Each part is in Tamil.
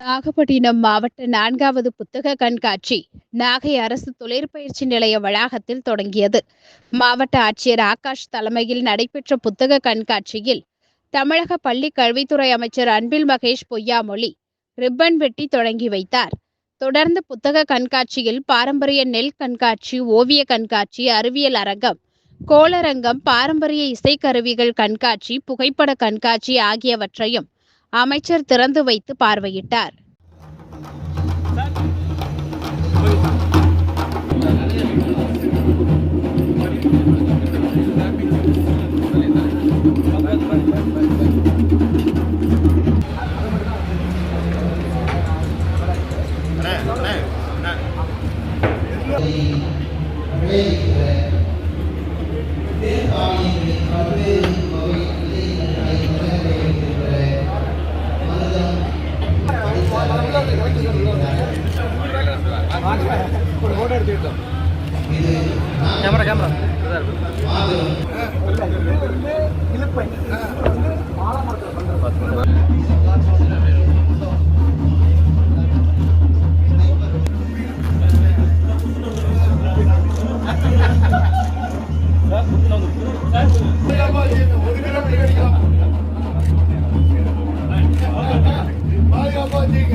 நாகப்பட்டினம் மாவட்ட நான்காவது புத்தக கண்காட்சி நாகை அரசு தொழிற்பயிற்சி நிலைய வளாகத்தில் தொடங்கியது. மாவட்ட ஆட்சியர் ஆகாஷ் தலைமையில் நடைபெற்ற புத்தக கண்காட்சியில் தமிழக பள்ளி கல்வித்துறை அமைச்சர் அன்பில் மகேஷ் பொய்யாமொழி ரிப்பன் வெட்டி தொடங்கி வைத்தார். தொடர்ந்து புத்தக கண்காட்சியில் பாரம்பரிய நெல் கண்காட்சி ஓவிய கண்காட்சி அறிவியல் அரங்கம் கோளரங்கம் பாரம்பரிய இசைக்கருவிகள் கண்காட்சி புகைப்பட கண்காட்சி ஆகியவற்றையும் அமைச்சர் திறந்து வைத்து பார்வையிட்டார். ക്യാമറ ക്യാമറ பாதுகாப்பா வச்சிருக்க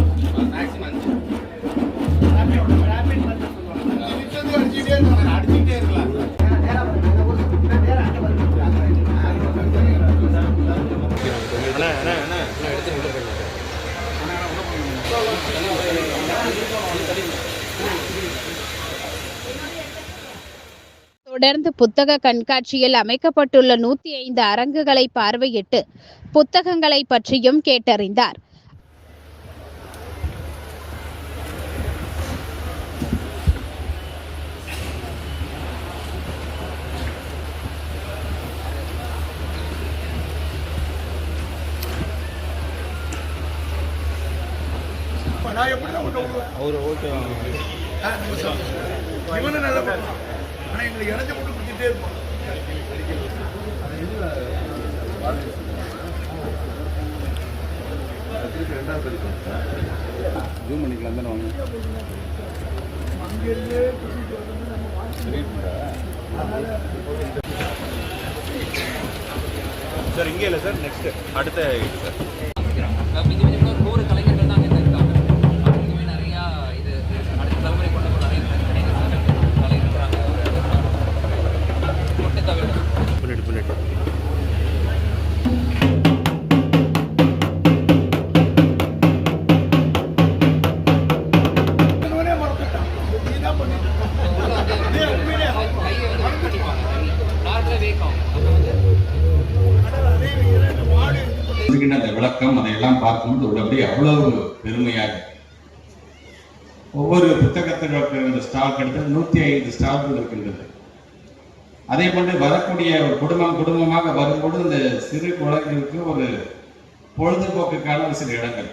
தொடர்ந்து புத்தக கண்காட்சியில் அமைக்கப்பட்டுள்ள நூத்தி ஐந்து அரங்குகளை பார்வையிட்டு புத்தகங்களை பற்றியும் கேட்டறிந்தார். அவர் ஓகே இவனும் நல்ல படம் ஆனா எங்களுக்கு இணைஞ்ச போட்டு குடிச்சிட்டே இருப்பான் ஜூம் பண்ணிக்கலாம் தானே வாங்க சார் இங்கே இல்லை சார் நெக்ஸ்ட் அடுத்த சார். அந்த விளக்கம் அதையெல்லாம் பார்க்கும்போது உள்ளபடி அவ்வளவு பெருமையாக ஒவ்வொரு புத்தகத்திற்கு இந்த ஸ்டால் கிட்டத்தட்ட நூத்தி ஐந்து ஸ்டால்கள் இருக்கின்றது. அதே போன்று வரக்கூடிய ஒரு குடும்பம் குடும்பமாக வரும்போது இந்த சிறு குழந்தைகளுக்கு ஒரு பொழுதுபோக்குக்கான ஒரு சில இடங்கள்.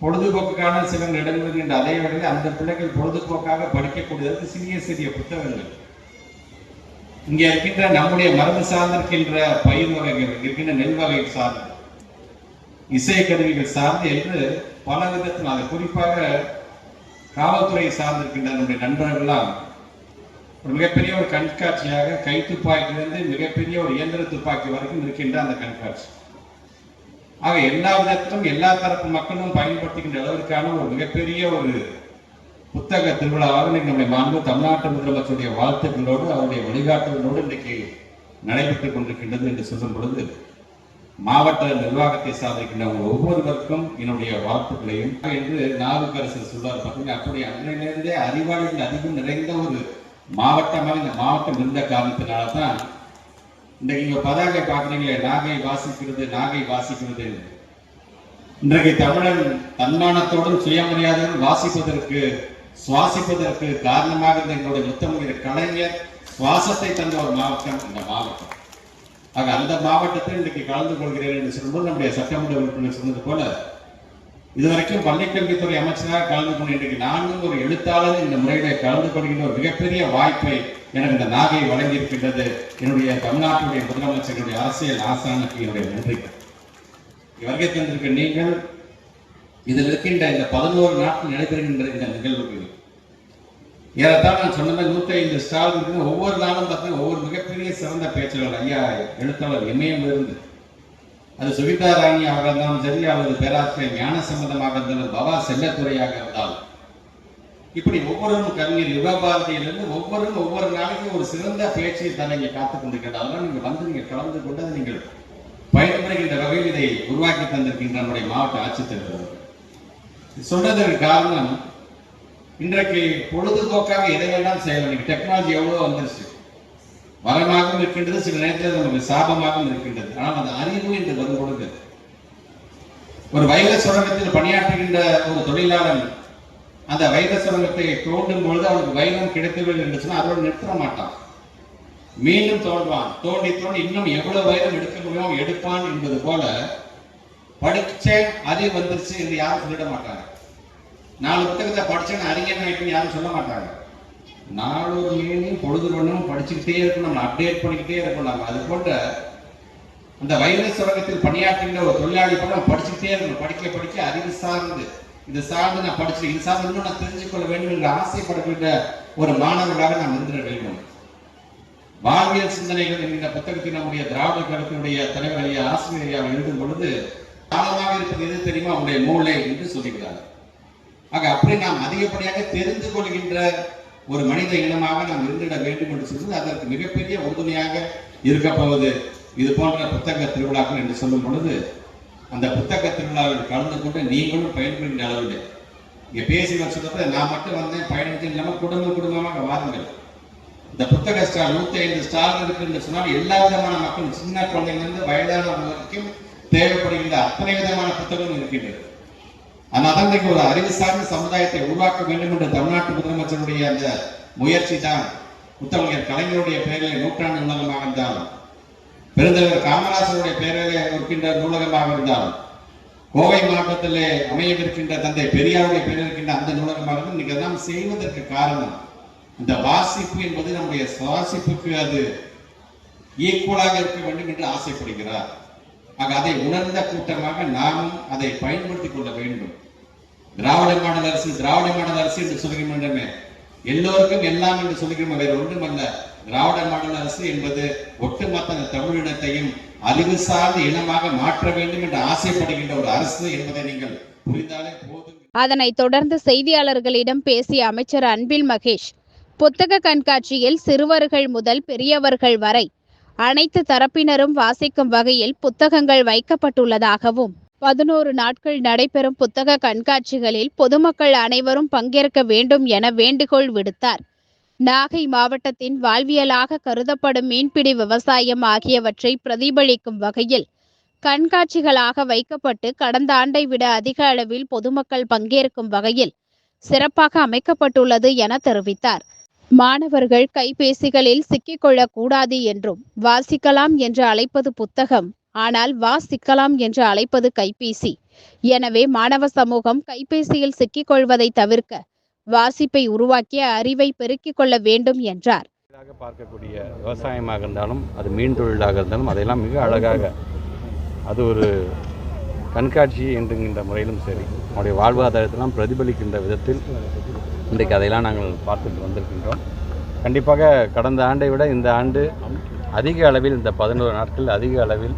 பொழுதுபோக்குக்கான சில இடங்கள் என்ற அதே வேளையில் அந்த பிள்ளைகள் பொழுதுபோக்காக படிக்கக்கூடியதற்கு சிறிய சிறிய புத்தகங்கள். இங்கே இருக்கின்ற நம்முடைய மரபு சார்ந்திருக்கின்ற பயிர் வகைகள் இருக்கின்ற நெல் வகை சார்ந்து இசை கருவிகள் சார்ந்து என்று பல விதத்தில் அதை குறிப்பாக காவல்துறை சார்ந்திருக்கின்ற நம்முடைய நண்பர்கள்லாம் ஒரு மிகப்பெரிய ஒரு கண்காட்சியாக கைத்துப்பாக்கியிலிருந்து மிகப்பெரிய ஒரு இயந்திர துப்பாக்கி வரைக்கும் இருக்கின்ற அந்த கண்காட்சி. ஆக எல்லா விதத்திலும் எல்லா தரப்பு மக்களும் பயன்படுத்துகின்ற அளவிற்கான ஒரு மிகப்பெரிய ஒரு புத்தக திருவிழாவாக இன்னைக்கு நம்முடைய மாண்பு தமிழ்நாட்டு முதலமைச்சருடைய வாழ்த்துக்களோடு அவருடைய வழிகாட்டுதலோடு இன்றைக்கு நடைபெற்றுக் கொண்டிருக்கின்றது என்று சொல்லும் பொழுது மாவட்ட நிர்வாகத்தை சாதிக்கின்ற ஒவ்வொருவருக்கும் என்னுடைய வாழ்த்துக்களையும். என்று நாவுக்கரசர் சொல்வார் பார்த்தீங்கன்னா அப்படி அன்றையிலிருந்தே அறிவாளிகள் அதிகம் நிறைந்த ஒரு மாவட்டமாக இந்த மாவட்டம் இருந்த காரணத்தினால தான் இன்றைக்கு இங்கே பதாகை பார்க்குறீங்களே நாகை வாசிக்கிறது நாகை வாசிக்கிறது. இன்றைக்கு தமிழன் தன்மானத்தோடும் சுயமரியாதையோடும் வாசிப்பதற்கு சுவாசிப்பதற்கு காரணமாக இருந்த எங்களுடைய முத்தமிழ் கலைஞர் சுவாசத்தை தந்த ஒரு மாவட்டம் இந்த மாவட்டம். ஆக அந்த மாவட்டத்தில் இன்றைக்கு கலந்து கொள்கிறேன் என்று சொல்லும்போது நம்முடைய சட்டமன்ற உறுப்பினர் சொன்னது போல இதுவரைக்கும் பள்ளிக்கல்வித்துறை அமைச்சராக கலந்து கொண்டு இன்றைக்கு நானும் ஒரு எழுத்தாளர் இந்த முறையிலே கலந்து கொள்கின்ற ஒரு மிகப்பெரிய வாய்ப்பை எனக்கு இந்த நாகை வழங்கியிருக்கின்றது. என்னுடைய தமிழ்நாட்டுடைய முதலமைச்சருடைய அரசியல் ஆசானுக்கு என்னுடைய நன்றி வருகை தந்திருக்க நீங்கள் இதில் இருக்கின்ற இந்த பதினோரு நாட்கள் நடைபெறுகின்ற இந்த நிகழ்வுகள். ஏறத்தாழ நான் சொன்ன மாதிரி நூற்றி ஐந்து ஸ்டால் இருக்குது ஒவ்வொரு நாளும் பார்த்தீங்கன்னா ஒவ்வொரு மிகப்பெரிய சிறந்த பேச்சாளர் ஐயா எழுத்தாளர் இமயம் இருந்து. அது சுவிதா ராணி ஆக இருந்தாலும் சரி அவரது பேராசிரியர் ஞான சம்பந்தமாக இருந்தாலும் பவா செல்லத்துறையாக இருந்தாலும் இப்படி ஒவ்வொருவரும் கவிஞர் யுகபாரதியிலிருந்து ஒவ்வொருவரும் ஒவ்வொரு நாளைக்கும் ஒரு சிறந்த பேச்சை தர இங்கே காத்துக் கொண்டிருக்கிறது அதெல்லாம் நீங்கள் வந்து நீங்கள் கலந்து கொண்டு அதை நீங்கள் பயன்படுகின்ற வகையில் இதை உருவாக்கி தந்திருக்கின்ற நம்முடைய மாவட்ட ஆட்சித்தலைவர் சொன்னதற்கு காரணம். இன்றைக்கு பொழுதுபோக்காக எதை வேண்டாம் செய்யலாம். இன்னைக்கு டெக்னாலஜி எவ்வளவு வந்துருச்சு. வரமாகவும் இருக்கின்றது சில நேரத்தில் நமக்கு சாபமாகவும் இருக்கின்றது. ஆனால் அந்த அறிவு என்று வரும் பொழுது ஒரு வைர சுரங்கத்தில் பணியாற்றுகின்ற ஒரு தொழிலாளன் அந்த வைர சுரங்கத்தை தோண்டும் பொழுது அவனுக்கு வைரம் கிடைக்கவில்லை என்று சொன்னால் அதோடு நிறுத்த மாட்டான். மீண்டும் தோன்றுவான். தோண்டி தோண்டி இன்னும் எவ்வளவு வைரம் எடுக்க முடியும் எடுப்பான் என்பது போல படிச்சேன் அறிவு வந்துருச்சு என்று யாரும் சொல்லிட மாட்டாங்க. நாலு புத்தகத்தை படிச்சேன் அறிஞன் ஆயிட்டுன்னு யாரும் சொல்ல மாட்டாங்க. நாளொரு மேனியும் பொழுது ஒன்றும் படிச்சுக்கிட்டே இருக்கணும் நம்ம அப்டேட் பண்ணிக்கிட்டே இருக்கணும். நம்ம அது போன்ற அந்த வைரஸ் சுரங்கத்தில் பணியாற்றுகின்ற ஒரு தொழிலாளி கூட நம்ம படிச்சுக்கிட்டே இருக்கணும். படிக்க படிக்க அறிவு சார்ந்து. இது சார்ந்து நான் படிச்சு இது சார்ந்து இன்னும் நான் தெரிஞ்சுக்கொள்ள வேண்டும் என்று ஆசைப்படக்கூடிய ஒரு மாணவர்களாக நாம் இருந்துட வேண்டும். வாழ்வியல் சிந்தனைகள் என்கிற புத்தகத்தில் நம்முடைய திராவிட கழகத்தினுடைய தலைவர் ஐயா ஆசிரியர் எழுதும் பொழுது ஆழமாக இருப்பது எது தெரியுமா? அவருடைய மூளை என்று சொல்லுகிறார் ஆக அப்படி நாம் அதிகப்படியாக தெரிந்து கொள்கின்ற ஒரு மனித இனமாக நாம் இருந்திட வேண்டும் என்று சொல்வது அதற்கு மிகப்பெரிய உறுதுணையாக இருக்கப்போவது இது போன்ற புத்தக திருவிழாக்கள் என்று சொல்லும் பொழுது அந்த புத்தக திருவிழாவில் கலந்து கொண்டு நீங்களும் பயன்படுகின்ற அளவில். இங்கே பேசி வச்சதப்ப நான் மட்டும் வந்தேன் பயணித்து இல்லாமல் குடும்ப குடும்பமாக வாருங்கள். இந்த புத்தக ஸ்டால் நூற்றி ஐந்து ஸ்டால் இருக்கு என்று சொன்னால் எல்லா விதமான மக்களும் சின்ன குழந்தைகளிலிருந்து வயதான வரைக்கும் தேவைப்படுகின்ற அத்தனை விதமான புத்தகங்கள் இருக்கின்றது. அதனால தான் ஒரு அறிவு சார்ந்த சமுதாயத்தை உருவாக்க வேண்டும் என்று தமிழ்நாட்டு முதலமைச்சருடைய அந்த முயற்சி தான் முத்தமிழர் கலைஞருடைய பெயரில் நூற்றாண்டு நூலகமாக இருந்தாலும் பெருந்தலைவர் காமராசருடைய பெயரில் இருக்கின்ற நூலகமாக இருந்தாலும் கோவை மாவட்டத்திலே அமையவிருக்கின்ற தந்தை பெரியாருடைய பெயர் இருக்கின்ற அந்த நூலகமாக இருந்தாலும் இன்னைக்கு எல்லாம் செய்வதற்கு காரணம் இந்த வாசிப்பு என்பது நம்முடைய சுவாசிப்புக்கு அது ஈக்குவலாக இருக்க வேண்டும் என்று ஆசைப்படுகிறார். ஆக அதை உணர்ந்த கூட்டமாக நாமும் அதை பயன்படுத்திக் கொள்ள வேண்டும். திராவிட மாடல் அரசு திராவிட மாடல் அரசு என்று சொல்கின்றமே எல்லோருக்கும் எல்லாம் என்று சொல்கிறோம் வேறு ஒன்றும் அல்ல திராவிட மாடல் அரசு என்பது ஒட்டுமொத்த தமிழினத்தையும் அறிவு சார்ந்த இனமாக மாற்ற வேண்டும் என்று ஆசைப்படுகின்ற ஒரு அரசு என்பதை நீங்கள் புரிந்தாலே போதும். அதனைத் தொடர்ந்து செய்தியாளர்களிடம் பேசிய அமைச்சர் அன்பில் மகேஷ் புத்தக கண்காட்சியில் சிறுவர்கள் முதல் பெரியவர்கள் வரை அனைத்து தரப்பினரும் வாசிக்கும் வகையில் புத்தகங்கள் வைக்கப்பட்டுள்ளதாகவும் பதினோரு நாட்கள் நடைபெறும் புத்தக கண்காட்சிகளில் பொதுமக்கள் அனைவரும் பங்கேற்க வேண்டும் என வேண்டுகோள் விடுத்தார். நாகை மாவட்டத்தின் வாழ்வியலாக கருதப்படும் மீன்பிடி விவசாயம் ஆகியவற்றை பிரதிபலிக்கும் வகையில் கண்காட்சிகளாக வைக்கப்பட்டு கடந்த ஆண்டை விட அதிக அளவில் பொதுமக்கள் பங்கேற்கும் வகையில் சிறப்பாக அமைக்கப்பட்டுள்ளது என தெரிவித்தார். மாணவர்கள் கைபேசிகளில் சிக்கிக்கொள்ளக்கூடாது என்றும் வாசிக்கலாம் என்று அழைப்பது புத்தகம் ஆனால் வாசிக்கலாம் என்று அழைப்பது கைபேசி. எனவே மாணவ சமூகம் கைபேசியில் சிக்கிக்கொள்வதை தவிர்க்க வாசிப்பை உருவாக்கிய அறிவை பெருக்கிக் கொள்ள வேண்டும் என்றார். பார்க்கக்கூடிய விவசாயமாக இருந்தாலும் அது மீன் தொழிலாக இருந்தாலும் அதையெல்லாம் மிக அழகாக அது ஒரு கண்காட்சி என்கின்ற முறையிலும் சரி நம்முடைய வாழ்வாதாரத்தெல்லாம் பிரதிபலிக்கின்ற விதத்தில் இன்றைக்கு அதையெல்லாம் நாங்கள் பார்த்துட்டு வந்திருக்கின்றோம். கண்டிப்பாக கடந்த ஆண்டை விட இந்த ஆண்டு அதிக அளவில் இந்த பதினோரு நாட்கள் அதிக அளவில்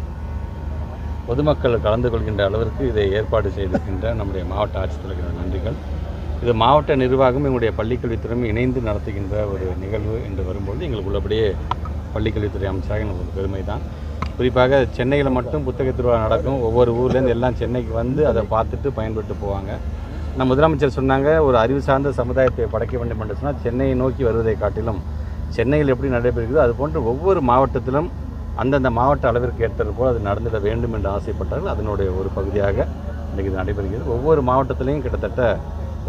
பொதுமக்கள் கலந்து கொள்கின்ற அளவிற்கு இதை ஏற்பாடு செய்திருக்கின்ற நம்முடைய மாவட்ட ஆட்சித்தலைவர் நன்றிகள். இது மாவட்ட நிர்வாகம் எங்களுடைய பள்ளிக்கல்வித்துறையும் இணைந்து நடத்துகின்ற ஒரு நிகழ்வு என்று வரும்பொழுது எங்களுக்கு உள்ளபடியே பள்ளிக்கல்வித்துறை அமைச்சராக எங்களுக்கு பெருமை தான் குறிப்பாக சென்னையில் மட்டும் புத்தக திருவிழா நடக்கும். ஒவ்வொரு ஊர்லேருந்து எல்லாம் சென்னைக்கு வந்து அதை பார்த்துட்டு பயன்பட்டு போவாங்க. நம்ம முதலமைச்சர் சொன்னாங்க ஒரு அறிவு சார்ந்த சமுதாயத்தை படைக்க வேண்டும் என்று சொன்னால் சென்னையை நோக்கி வருவதை காட்டிலும் சென்னையில் எப்படி நடைபெறுகிறதோ அது போன்று ஒவ்வொரு மாவட்டத்திலும் அந்தந்த மாவட்ட அளவிற்கு ஏற்றது போல் அது நடந்திட வேண்டும் என்று ஆசைப்பட்டார்கள். அதனுடைய ஒரு பகுதியாக இன்றைக்கு இது நடைபெறுகிறது. ஒவ்வொரு மாவட்டத்திலையும் கிட்டத்தட்ட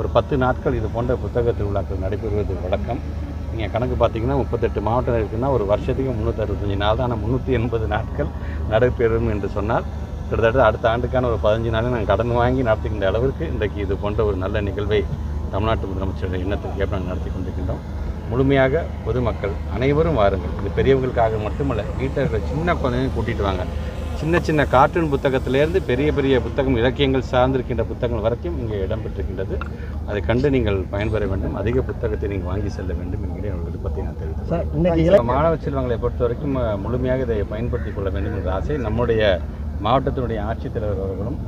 ஒரு பத்து நாட்கள் இது போன்ற புத்தக திருவிழாக்கள் நடைபெறுவது வழக்கம். நீங்கள் கணக்கு பார்த்தீங்கன்னா முப்பத்தெட்டு மாவட்டம் இருக்குன்னா ஒரு வருஷத்துக்கு முந்நூற்றறுபத்தஞ்சு நாள் தான். ஆனால் முந்நூற்றி எண்பது நாட்கள் நடைபெறும் என்று சொன்னால் கிட்டத்தட்ட அடுத்த ஆண்டுக்கான ஒரு பதினஞ்சு நாளை நாங்கள் கடன் வாங்கி நடத்துகின்ற அளவிற்கு இன்றைக்கு இது போன்ற ஒரு நல்ல நிகழ்வை தமிழ்நாட்டு முதலமைச்சருடைய எண்ணத்திற்கு ஏற்ப நாங்கள் நடத்தி கொண்டிருக்கின்றோம். முழுமையாக பொதுமக்கள் அனைவரும் வாருங்கள். இது பெரியவங்களுக்காக மட்டுமல்ல வீட்டில் இருக்கிற சின்ன குழந்தைங்க கூட்டிகிட்டு வாங்க. சின்ன சின்ன கார்ட்டூன் புத்தகத்திலேருந்து பெரிய பெரிய புத்தகம் இலக்கியங்கள் சார்ந்திருக்கின்ற புத்தகங்கள் வரைக்கும் இங்கே இடம்பெற்றிருக்கின்றது. அதை கண்டு நீங்கள் பயன்பெற வேண்டும். அதிக புத்தகத்தை நீங்கள் வாங்கி செல்ல வேண்டும் என்கிற ஒரு விருப்பத்தை நான் தெரிவித்தேன் மாணவ செல்வங்களை பொறுத்த வரைக்கும் முழுமையாக இதை பயன்படுத்திக் கொள்ள வேண்டும் என்ற ஆசை நம்முடைய மாவட்டத்தினுடைய ஆட்சித்தலைவர் அவர்களும்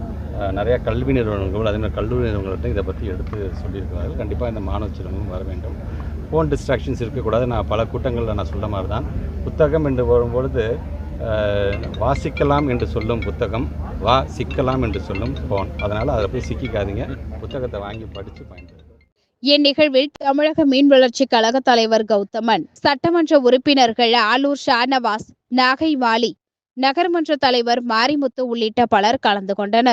நிறையா கல்வி நிறுவனங்களும் அதே மாதிரி கல்லூரி நிறுவனங்கள்ட்ட இதை பற்றி எடுத்து சொல்லியிருக்கிறார்கள். கண்டிப்பாக இந்த மாணவ செல்வங்களும் வர வேண்டும். ஃபோன் டிஸ்ட்ராக்ஷன்ஸ் இருக்கக்கூடாது. நான் பல கூட்டங்களில் நான் சொல்ல மாதிரி தான். புத்தகம் என்று வரும்பொழுது வாசிக்கலாம் என்று சொல்லும் புத்தகம் வா சிக்கலாம் என்று சொல்லும் ஃபோன் அதனால் அதை போய் சிக்கிக்காதீங்க. புத்தகத்தை வாங்கி படித்து பயன்படுத்துங்க. இந்நிகழ்வில் தமிழக மீன் வளர்ச்சி கழக தலைவர் கௌதமன் சட்டமன்ற உறுப்பினர்கள் ஆலூர் ஷானவாஸ் நாகை வாலி நகர்மன்ற தலைவர் மாரிமுத்து உள்ளிட்ட பலர் கலந்து கொண்டனர்.